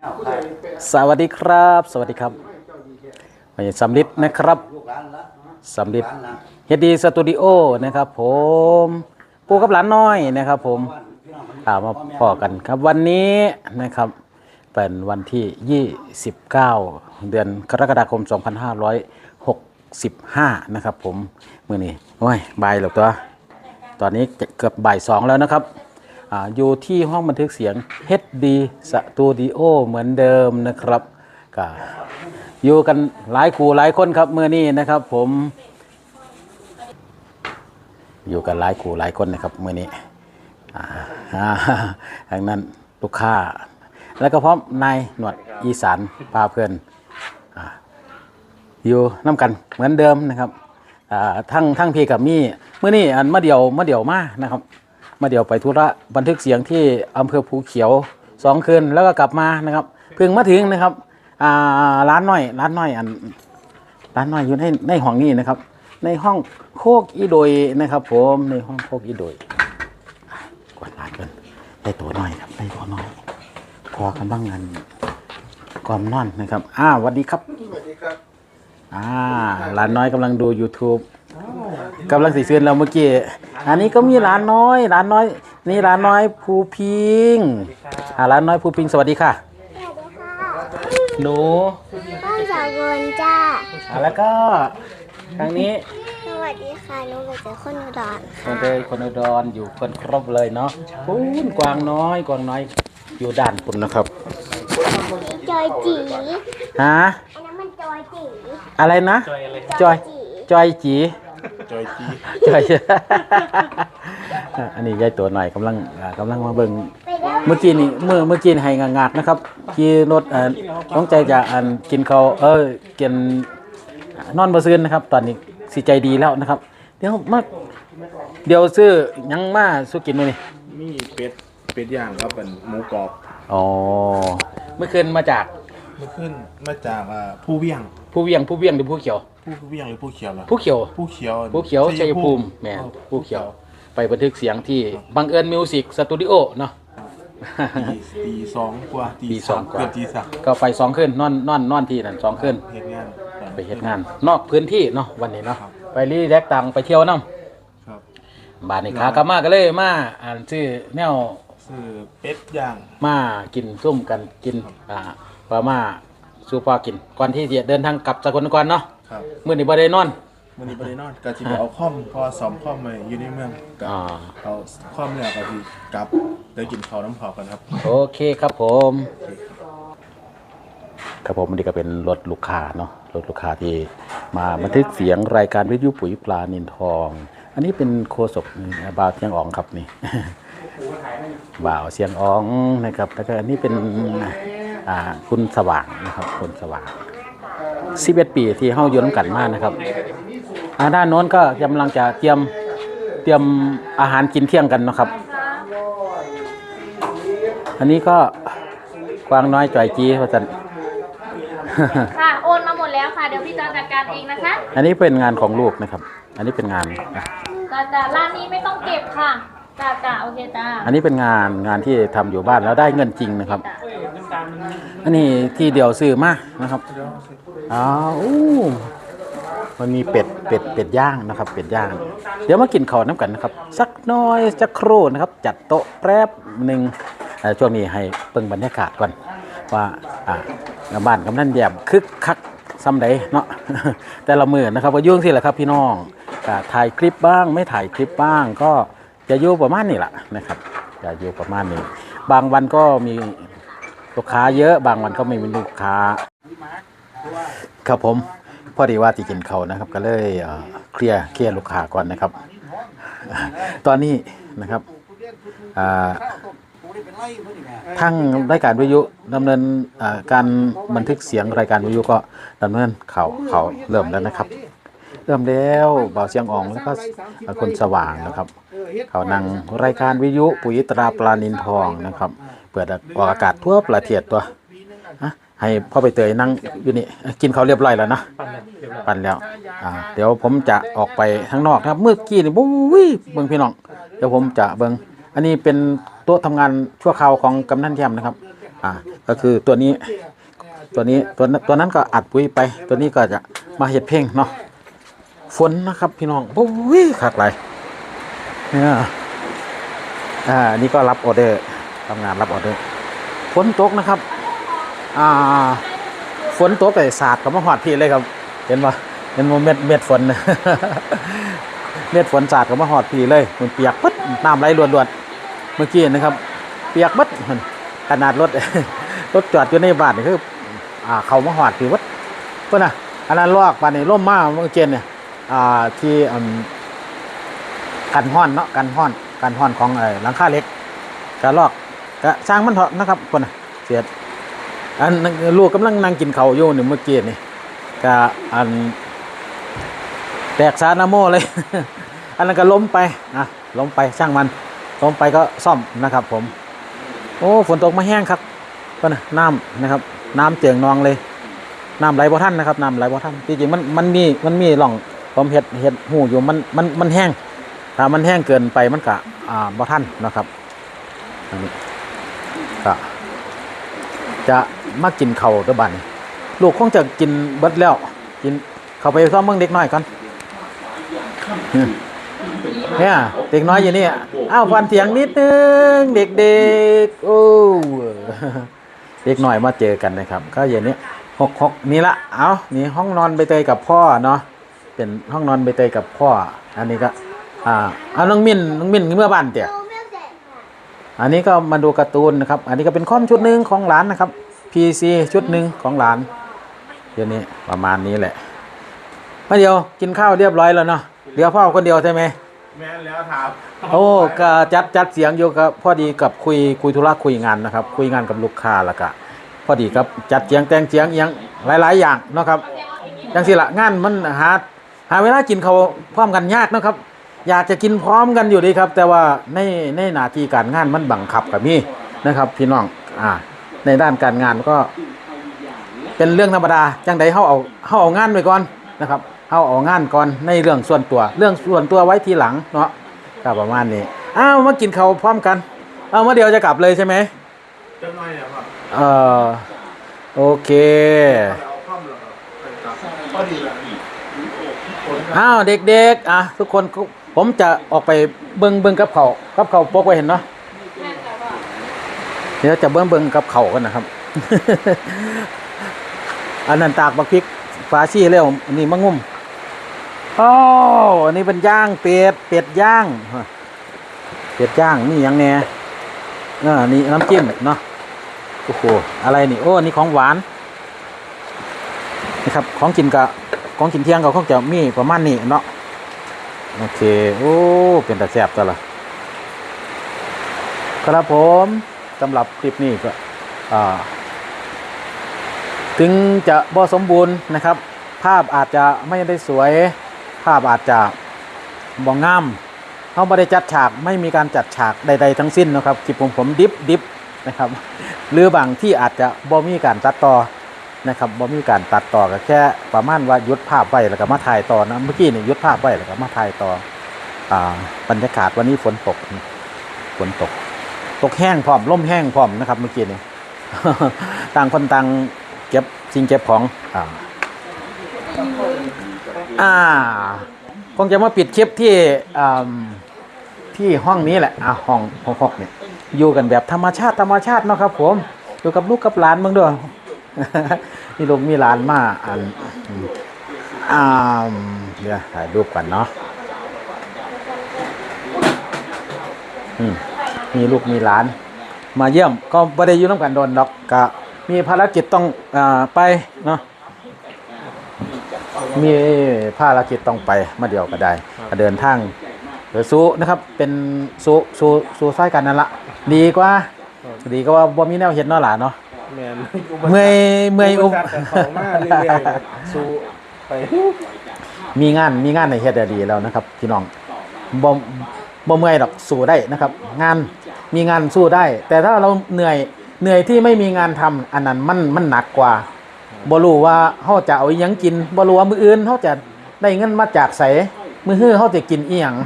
สวัสดีครับ สวัสดีครับผมสำลิดนะครับสำลิดเฮดดีสตูดิโอนะครับ ผมปูกับหลานน้อยนะครับ ผมตามมาพอกันครับวันนี้นะครับ เป็นวันที่ 29 เดือนกรกฎาคม 2565 นะครับ ผมมือนี้โอ้ยบ่ายหรอกตัว ตอนนี้เกือบบ่ายสองแล้วนะครับ อยู่ที่ห้องบันทึกเสียง HD Studio เหมือนเดิมนะครับก็อยู่กันหลายครูหลายคนครับเมื่อนี้นะครับผม อยู่กันหลายครูหลายคนนะครับเมื่อนี้อย่าทางนั้นลูกค้า แล้วก็พร้อมนายหนวดอีสานพาเพื่อนอยู่น้ำกันเหมือนเดิมนะครับทั้งทั้งพี่กับมี่เมื่อนี้อันมาเดียวมาเดียวมานะครับ มาเดียวไปธุระบันทึกเสียงที่อำเภอภูเขียวสองคืนแล้วก็กลับมานะครับเพิ่งมาถึงนะครับอ่าร้านน้อยร้านน้อยอันร้านน้อยอยู่ในในห้องนี้นะครับ ในห้องโคกอีโดยนะครับ ผมในห้องโคกอีโดยอะกวาดร้านกันได้ตัวน้อยครับได้ตัวน้อยพอกันบ้างงานก่อนนอนนะครับอ้าวสวัสดีครับ อ่าหลานน้อยกำลังดู YouTube กำลังสีเสื้อเราเมื่อกี้ อันนี้ก็มีหลานน้อยหลานน้อย นี่หลานน้อยภูพิงอ่าหลานน้อยภูพิงสวัสดีค่ะสวัสดีค่ะหนูบ้านสากลจ้าอ่าแล้วก็ทางนี้สวัสดีค่ะหนูมาจากคนอุดรคค่ะนเดยคนอุดรอยู่คนครบเลยเนาะปุ้นกวางน้อยกวางน้อยอยู่ด้านคุณนะครับ จอยจีฮะอันนั้นมันจอยจีอะไรนะจอยจีจอยจี จอยจีจอย อันนี้ยายตัวหน่อยกำลังอ่ากำลังมาเบิ่งไปแล้วเมื่อกี้นี่เมื่อเมื่อกี้นี่ให้งากๆนะครับขี่รถเอ่อต้องใจจะอันกินเขาวเออกินนอนบ่ซื้อนะครับ ตอนนี้สิใจดีแล้วนะครับ เดี๋ยวมาเดี๋ยวซื้อหยังมาสู้กินมื้อนี้มีเป็ดเป็ดย่างครับเป็นหมูกรอบอ๋อเมื่อคืนมาจากเมื่อขึ้นมาจากอ่าผู้เวียงผู้เวียงผู้เวียงหรือผู้เขียว ผู้เวียงหรือผู้เขียวเหรอผู้เขียวผู้เขียวผู้เขียวชัยภูมิแหม่ผู้เขียวไปบันทึกเสียงที่บังเอิญมิวสิกสตูดิโอเนาะตีตีสองกว่าตีตีสสอองงกว่าเกือบตีสามก็ไปสองคืนนอนนอนนอนที่นั่นสองคืนเฮ็ดงานไปเฮ็ดงาน นอกพื้นที่เนาะวันนี้เนาะครับไปรีแลกซ์ตังไปเที่ยวน้ครับำบ้านนี้ขากลับมาก็เลยมาอ่านชื่อแนวซื้อเป็ดย่างมากินซุ่มกันกินอ่าปลามาสู่พอกินก่อนที่จะเดินทางกลับสกลนครเนาะ ครับมื้อนี้บ่ได้นอนวันนี้ไปได้นอนก็สิไปเอาคอมเพอสอมคอมมาอยู่ในเมืองก็อ่า เอาคอมเนี่ยก็สิกลับเดี๋ยวกินข้าวน้ำเผากันครับ โอเคครับผมครับผมอันนี้ก็เป็นรถลูกค้าเนาะรถลูกค้าที่มาบันทึกเสียงรายการวิทยุปุ๋ยปลานินทอง อันนี้เป็นโคศกบาวเสียงอ่องครับนี่ บ่าวเสียงอ่องนะครับแล้วก็อันนี้เป็นอ่าคุณสว่างนะครับคุณสว่าง 11ปีที่เฮาอยู่นำกันมานะครับอ่าด้านโน้นก็กำลังจะเตรียมเตรียมอาหารกินเที่ยงกันเนาะครับ อันนี้ก็กวางน้อยจ่อยจีว่าสันค่ะ โอนมาหมดแล้วค่ะ เดี๋ยวพี่จะจัดการเองนะคะ อันนี้เป็นงานของลูกนะครับ อันนี้เป็นงานอะจ้าจ้าร้านนี้ไม่ต้องเก็บค่ะจ้าจ้าโอเคจ้าอันนี้เป็นงานงานที่ทำอยู่บ้านแล้วได้เงินจริงนะครับจ้าอันนี้ที่เดียวซื้อมานะครับ อ้าวมันมีเป็ดเป็ดเป็ดย่างนะครับ เป็ดย่าง เดี๋ยวมากินข้าวน้ำกันนะครับ สักน้อยสักครู่นะครับ จัดโต๊ะแป๊บหนึ่งช่วงนี้ให้เปิงบรรยากาศก่อนว่าบ้านกำนันแยมคึกคักซ้ำใดเนาะแต่ละมือนะครับก็ยุ่งสิแหละครับพี่น้องถ่ายคลิปบ้าง ไม่ถ่ายคลิปบ้าง ก็จะอยู่ประมาณนี้แหละนะครับจะอยู่ประมาณนี้ บางวันก็มีลูกค้าเยอะ บางวันก็ไม่มีลูกค้า ครับผมพอดีว่าที่กินเขานะครับ ก็เลยเคลียร์เคลียร์ลูกค้าก่อนนะครับ ตอนนี้นะครับทั้งรายการวิทยุดำเนินการบันทึกเสียงรายการวิทยุก็ดำเนินเขาเขาเริ่มแล้วนะครับ เริ่มแล้วเบาเสียงอ่องแล้วก็คนสว่างนะครับ เขานั่งรายการวิทยุปุ๋ยตราปลานินทองนะครับ เปิดออกอากาศทั่วประเทศตัวฮะ ให้พ่อไปเตยนั่งอยู่นี่กินเขาวเรียบร้อยแล้วนะปั่นแล้วอ่าเดี๋ยวผมจะออกไปข้างนอกนะครับเมื่อกี้นี่บุ้ยเบิ่งพี่น้องเดี๋ยวผมจะเบิ่งอันนี้เป็นโต๊ะทำงานชั่วคราวของกำนันแยมนะครับ อ่าก็คือตัวนี้ตัวนี้ตัวนั้นตัวนั้นก็อัดปุ๋ยไป ตัวนี้ก็จะมาเห็ดเพลงเนาะฝนนะครับพี่น้องโอ้ยขาดไหลายเนี่ยอ่านี่ก็รับออเดอร์ทำงานรับออเดอร์ฝนตกนะครับ อ่าฝนตกไก่สาดกับมาหอดพี่เลยครับ เห็นปะเห็นว่าเม็ดเม็ดฝนเม็ดฝนสาดกับมาหอดพี่เลยมันเปียกปึ๊ดน้ำไหลรวดๆเมื่อกี้นะครับ เปียกปึ๊ดขนาดรถรถจอดอยู่ในบ้านนี่คืออ่าเขามาหอดพี่วัดเพื่อนะอันนั้นลอกปานนี้ร่มมาเมื่อเจนเนี่ยอ่าที่อืมกันห้อนเนาะกันห้อนกันห้อนของไอ้หลังคาเล็กกะลอกกะสร้างมันเถอะนะครับเพื่อนเสียด อันลูกกำลังนั่งกินเขาวอยู่นี่เมื่อกี้นี่กะอันแตกสานาโมเลย อันนั้นก็ล้มไปนะล้มไปช่างมันล้มไปก็ซ่อมนะครับ ผม โอ้ฝนตกมาแห้งครับเพื่อนน่ะน้ำนะครับ น้ำเจียงนองเลยน้ำไหลบ่ท่านนะครับน้ำไหลบ่ท่านจริงๆมันมันมีมันมีหล่องผมเห็ดเห็ดหูอยู่มันมันมันแห้งถ้ามันแห้งเกินไปมันกะอ่าบ่ท่านนะครับอันนี้ก็จะ มากินเข่าตัวบันลูกคงจะกินเบิดแล้ว กินเข้าไปซ้อมเมืองเด็กน้อยก่อนเนี่ยเด็กน้อยอยู่นี่อ้าวฟันเถียงนิดนึงเด็กๆโอ้เล็กหน่อยมาเจอกันนะครับ ก็อย่างนี้หกหกนี่ละเอานี่ห้องนอนใบเตยกับพ่อเนาะเป็นห้องนอนใบเตยกับพ่อ อันนี้ก็อ่าเอาน้องมินน้องมินเมื่อบ้านเตี่ยอันนี้ก็มาดูการ์ตูนนะครับ อันนี้ก็เป็นคอมชุดหนึ่งของหลานนะครับ PC ชุดหนึ่งของหลานเดี๋ยวนี้ประมาณนี้แหละมาเดียวกินข้าวเรียบร้อยแล้วเนาะเดี๋ยวพ่อคนเดียวใช่ไหมแม่นแล้วถามโอ้ก็จัดจัดเสียงอยู่กับพอดีกับคุยคุยธุระคุยงานนะครับ คุยงานกับลูกค้าแล้วก็พอดีกับจัดเสียงแต่งเสียงอหยังหลาย ๆ อย่างเนาะครับจังสิละงานมันหาหาเวลากินเขาวพร้อมกันยากเนาะครับ อยากจะกินพร้อมกันอยู่ดีครับ แต่ว่าในในหน้าที่การงานมันบังคับกับมีนะครับ พี่น้องอ่า ในด้านการงานก็ เป็นเรื่องธรรมดาจังใดเฮาเอาเฮาเอางานไว้ก่อนนะครับเฮาเอางานก่อนในเรื่องส่วนตัว เรื่องส่วนตัวไว้ทีหลังเนาะก็ประมาณนี้อ้าวมากินเขาวพร้อมกันเอามาเดียวจะกลับเลยใช่ไหมเจ้าน้อยเนี่ยครับเออโอเคเอาข้อมเหรอครับไปกลับพอดีแหละคนอ้าวเด็กๆอะทุกคนก็ผมจะออกไปเบิ้งเบิ้งกับเขาวกับเขาวปกไว้เห็นเนาะ เดี๋ยวจะเบิ้งเบิ้งกับเข่ากันนะครับ อันนั้นตากบักพริกฟ้าชี่เร็วอันนี้มะงุ่มโอ้อันนี้เป็นย่างเป็ดเป็ดย่างเป็ดย่างนี่ยังแน่เออนี่น้ำจิ้มเนาะโอ้โหอะไรนี่โอ้อันนี้ของหวานนะครับของกินกับของกินเที่ยงกับของจะมีประมาณนี้เนาะโอเค โอ้ เป็นต่แซ่บตัวละครับผม สำหรับคลิปนี้ก็ถึงจะบ่สมบูรณ์นะครับ ภาพอาจจะไม่ได้สวย ภาพอาจจะบ่งามเขาไม่ได้จัดฉากไม่มีการจัดฉากใด ๆ ทั้งสิ้นนะครับคลิปผมผมดิฟดิฟนะครับหรือบางที่อาจจะบ่มีการตัดต่อนะครับบ่มีการตัดต่อก็แค่ประมาณว่ายุดภาพไว้แล้วก็มาถ่ายต่อนะเมื่อกี้เนี่หยุดภาพไว้แล้วก็มาถ่ายต่ออบรรยากาศวันนี้ฝนตกฝนตก ตกแห้งพร้อมล่มแห้งพร้อมนะครับเมื่อกี้นี่ต่างคนต่างเก็บสิ่งเก็บของอ่าอ่าคงจะมาปิดคลิปที่อ่าที่ห้องนี้แหละอ่าห้องห้องหกเนี่ยอยู่กันแบบธรรมชาติธรรมชาติเนาะครับ ผมอยู่กับลูกกับหลานมืองด้วยมีลูกมีหลานมาอันอ่าเดี๋ยวถ่ายรูปกันเนาะอืม มีลูกมีหลาน มาเยี่ยมก็ไม่ได้อยู่น้ำกันโดนดอกก็มีภารกิจต้องอาไปเนาะมีภารกิจต้องไปมาเดียวก็ได้ก็เดินทางเดี๋ยวสู้นะครับเป็นสู้สู้สู้ซ้ายกันนั่นละดีกว่า ดีก็ว่าบ่มีแนวเห็นเนาะหล่ะเนาะแม่นเมื่อยเมื่อยอุ้มแต่เขามาเรื่อยๆสู้ไปมีงานมีงานในเฮ็ดได้ดีแล้วนะครับพี่น้องบ่บ่เมื่อยดอกสู้ได้นะครับ งาน มีงานสู้ได้ แต่ถ้าเราเหนื่อยเหนื่อยที่ไม่มีงานทำอันนั้นมันมันหนักกว่าบ่รู้ว่าเฮาจะเอาอยังกินบ่รู้ว่ามืออื่นเฮาจะได้เงินมาจากไสมือฮื้อเฮาจะกินอีหยัง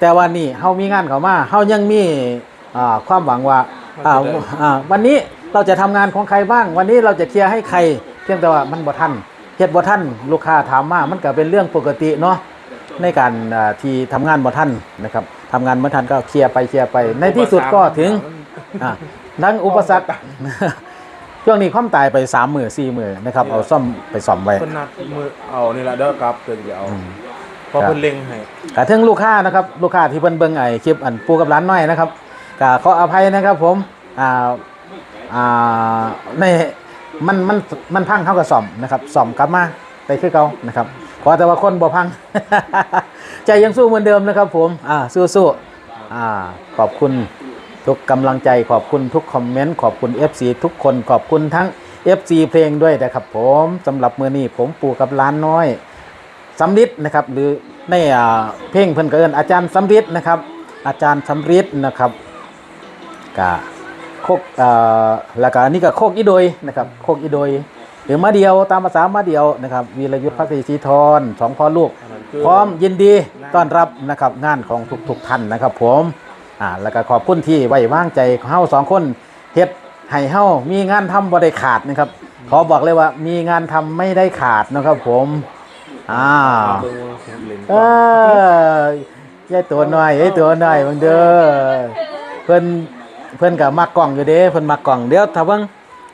แต่ว่านี่เฮามีงานเขามาเฮายังมีความหวังว่าวันนี้เราจะทำงานของใครบ้าง วันนี้เราจะเคลียร์ให้ใคร เพียงแต่ว่ามันบ่ทันเฮ็ดบ่ทันลูกค้าถามมามันก็เป็นเรื่องปกติเนาะ ในการอ่าที่ทำงานบ่ทันนะครับทำงานบ่ทันก็เคลียร์ไปเคลียร์ไป ในที่สุดก็ถึงอ่าทั้งอุปสรรค ช่วงนี้ความตายไปสามหมื่นสี่หมื่นนะครับ เอาซ่อมไปซ่อมไว้ เพิ่นนัดมือเอานี่ละเด้อกลับเพิ่นจะเอาอืมเพราะเพิ่นเล็งให้กะถึงลูกค้านะครับลูกค้าที่เพิ่นเบิ่งไอ้คลิปอันปูกับร้านน้อยนะครับกะขออภัยนะครับผมอ่าอ่าในมันมันมันพังเข้ากับซ่อมนะครับซ่อมกลับมาไปคือเก่านะครับ ขอแต่ว่าคนบ่พัง ใจยังสู้เหมือนเดิมนะครับ ผมอ่าสู้ๆอ่าขอบคุณทุกกำลังใจขอบคุณทุกคอมเมนต์ขอบคุณ FC ทุกคนขอบคุณทั้ง FC เพลงด้วยนะครับ ผมสำหรับมือนี้ผมปูกับร้านน้อยสำริดนะครับ หรือในอ่เพลงเพิ่นกเอิ้นอาจารย์สำริดนะครับ อาจารย์สำริดนะครับกะโคกอ่อแล้วก็นี่ก็โคกอีโดยนะครับ โคกอีโดย รือมาเดียวตามภาษามาเดียวนะครับวีรยุทธ์พักดีศรีทรสองพ่อลูก พร้อมยินดีต้อนรับนะครับงานของทุกๆท่านนะครับ ผมอ่าแล้วก็ขอบคุณที่ไว้วางใจเฮาสองคนเฮ็ดให้เฮามีงานทำบ่ได้ขาดนะครับขอบอกเลยว่ามีงานทำไม่ได้ขาดนะครับ ผมอ่าเบิ่งว่าเพิ่นเล็งเออยายตัวน้อยยายตัวน้อยเบิ่งเด้อเพิ่นเพิ่นก็มักกล่องอยู่เด้เพิ่นมักกล่องเดี๋ยวถ้าเบิ่ง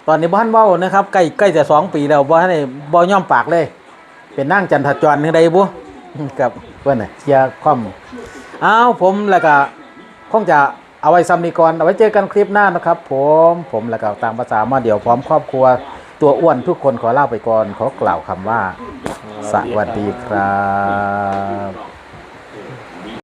ตอนนี้บ่ทันเว้านะครับใกล้ใกล้จะสองปีแล้วบ่ทันได้บ่ย่อมปากเลย เป็นนั่งจันทจรนึงใดบุกับเพิ่นน่ะเชียร์ความอ้าวผมแล้วก็คงจะเอาไว้ซ้ำนี้ก่อนเอาไว้เจอกันคลิปหน้านะครับ ผมผมแล้วก็ตามภาษามาเดี๋ยวพร้อมครอบครัวตัวอ้วนทุกคนขอลาไปก่อนขอกล่าวคำว่า สวัสดีครับ